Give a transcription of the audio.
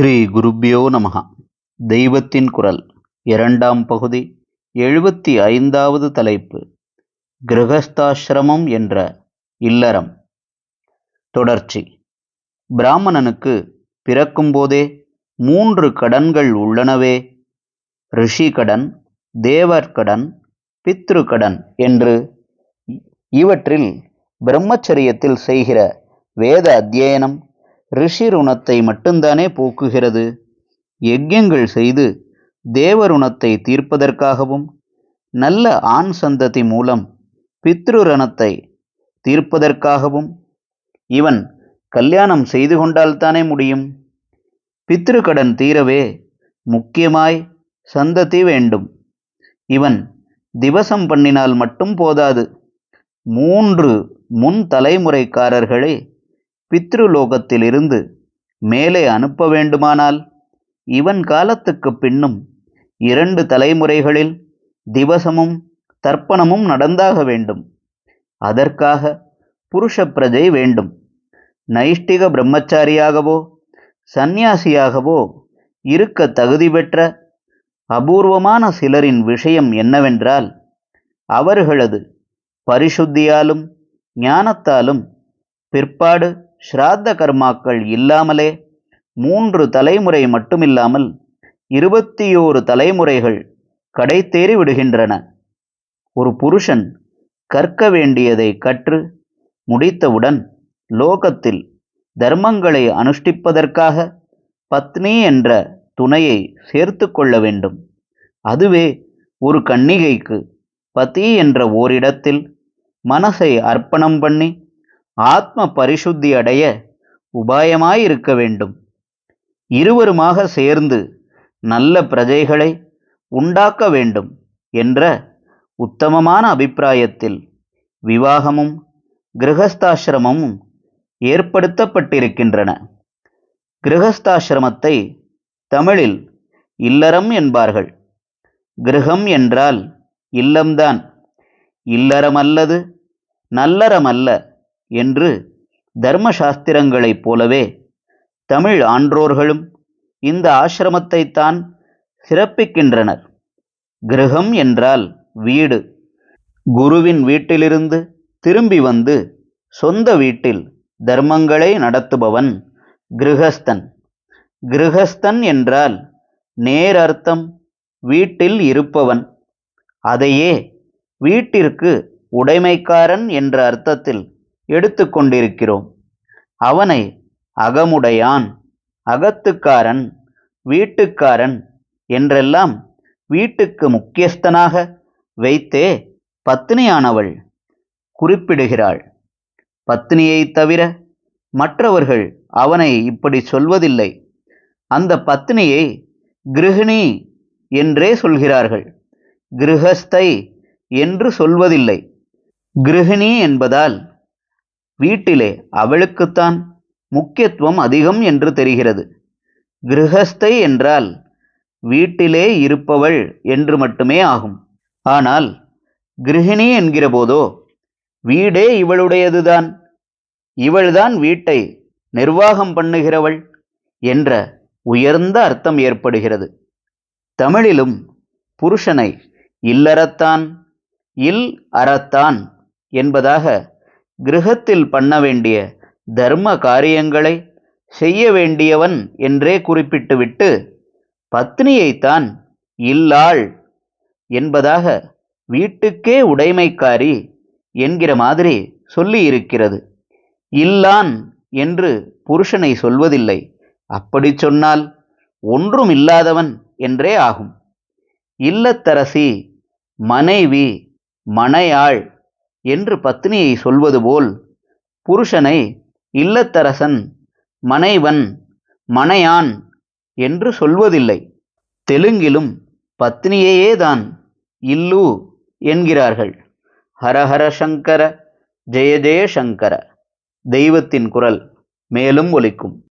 ஸ்ரீ குருப்பியோ நமகா தெய்வத்தின் குரல் இரண்டாம் பகுதி எழுபத்தி ஐந்தாவது தலைப்பு கிரகஸ்தாசிரமம் என்ற இல்லறம். தொடர்ச்சி. பிராமணனுக்கு பிறக்கும்போதே மூன்று கடன்கள் உள்ளனவே. ரிஷி கடன் தேவர் கடன் பித்ரு கடன் என்று இவற்றில் பிரம்மச்சரியத்தில் செய்கிற வேத அத்தியனம் ரிஷி ருணத்தை மட்டும்தானே போக்குகிறது? யஜ்யங்கள் செய்து தேவருணத்தை தீர்ப்பதற்காகவும் நல்ல ஆண் சந்ததி மூலம் பித்ருரணத்தை தீர்ப்பதற்காகவும் இவன் கல்யாணம் செய்து கொண்டால்தானே முடியும்? பித்ருக்கடன் தீரவே முக்கியமாய் சந்ததி வேண்டும். இவன் திவசம் பண்ணினால் மட்டும் போதாது. மூன்று முன் தலைமுறைக்காரர்களை பித்ருலோகத்திலிருந்து மேலே அனுப்ப வேண்டுமானால் இவன் காலத்துக்கு பின்னும் இரண்டு தலைமுறைகளில் திவசமும் தர்ப்பணமும் நடந்தாக வேண்டும். அதற்காக புருஷ பிரஜை வேண்டும். நைஷ்டிக பிரம்மச்சாரியாகவோ சந்நியாசியாகவோ இருக்க தகுதி பெற்ற அபூர்வமான சிலரின் விஷயம் என்னவென்றால் அவர்களது பரிசுத்தியாலும் ஞானத்தாலும் பிற்பாடு ஸ்ராத்த கர்மாக்கள் இல்லாமலே மூன்று தலைமுறை மட்டுமில்லாமல் இருபத்தியோரு தலைமுறைகள் கடைத்தேறி விடுகின்றன. ஒரு புருஷன் கற்க வேண்டியதை கற்று முடித்தவுடன் லோகத்தில் தர்மங்களை அனுஷ்டிப்பதற்காக பத்னி என்ற துணையை சேர்த்து கொள்ள வேண்டும். அதுவே ஒரு கன்னிகைக்கு பதி என்ற ஓரிடத்தில் மனசை அர்ப்பணம் பண்ணி ஆத்ம பரிசுத்தி அடைய உபாயமாயிருக்க வேண்டும். இருவருமாக சேர்ந்து நல்ல பிரஜைகளை உண்டாக்க வேண்டும் என்ற உத்தமமான அபிப்பிராயத்தில் விவாகமும் கிரகஸ்தாசிரமமும் ஏற்படுத்தப்பட்டிருக்கின்றன. கிரகஸ்தாசிரமத்தை தமிழில் இல்லறம் என்பார்கள். கிரகம் என்றால் இல்லம்தான். இல்லறமல்லது நல்லறமல்ல. என்று தர்மசாஸ்திரங்களைப் போலவே தமிழ் ஆன்றோர்களும் இந்த ஆசிரமத்தைத்தான் சிறப்பிக்கின்றனர். கிரகம் என்றால் வீடு. குருவின் வீட்டிலிருந்து திரும்பி வந்து சொந்த வீட்டில் தர்மங்களை நடத்துபவன் கிரகஸ்தன். கிரகஸ்தன் என்றால் நேர் அர்த்தம் வீட்டில் இருப்பவன். அதையே வீட்டிற்கு உடைமைக்காரன் என்ற அர்த்தத்தில் எடுத்துக்கொண்டிருக்கிறோம். அவனை அகமுடையான் அகத்துக்காரன் வீட்டுக்காரன் என்றெல்லாம் வீட்டுக்கு முக்கியஸ்தனாக வைத்தே பத்தினியானவள் குறிப்பிடுகிறாள். பத்தினியை தவிர மற்றவர்கள் அவனை இப்படி சொல்வதில்லை. அந்த பத்னியை கிருஹிணி என்றே சொல்கிறார்கள். கிருஹஸ்தை என்று சொல்வதில்லை. கிருஹிணி என்பதால் வீட்டிலே அவளுக்குத்தான் முக்கியத்துவம் அதிகம் என்று தெரிகிறது. கிருஹஸ்தை என்றால் வீட்டிலே இருப்பவள் என்று மட்டுமே ஆகும். ஆனால் கிருஹிணி என்கிற போதோ வீடே இவளுடையதுதான். இவள்தான் வீட்டை நிர்வாகம் பண்ணுகிறவள் என்ற உயர்ந்த அர்த்தம் ஏற்படுகிறது. தமிழிலும் புருஷனை இல்லறத்தான் இல் அறத்தான் என்பதாக கிரகத்தில் பண்ண வேண்டிய தர்ம காரியங்களை செய்ய வேண்டியவன் என்றே குறிப்பிட்டுவிட்டு பத்னியைத்தான் இல்லாள் என்பதாக வீட்டுக்கே உடைமைக்காரி என்கிற மாதிரி சொல்லியிருக்கிறது. இல்லான் என்று புருஷனை சொல்வதில்லை. அப்படி சொன்னால் ஒன்றும் இல்லாதவன் என்றே ஆகும். இல்லத்தரசி மனைவி மனையாள் என்று பத்னியை சொல்வது போல் புருஷனை இல்லத்தரசன் மனைவன் மனையான் என்று சொல்வதில்லை. தெலுங்கிலும் பத்னியையே தான் இல்லு என்கிறார்கள். ஹரஹர சங்கர ஜெய ஜெய சங்கர. தெய்வத்தின் குரல் மேலும் ஒலிக்கும்.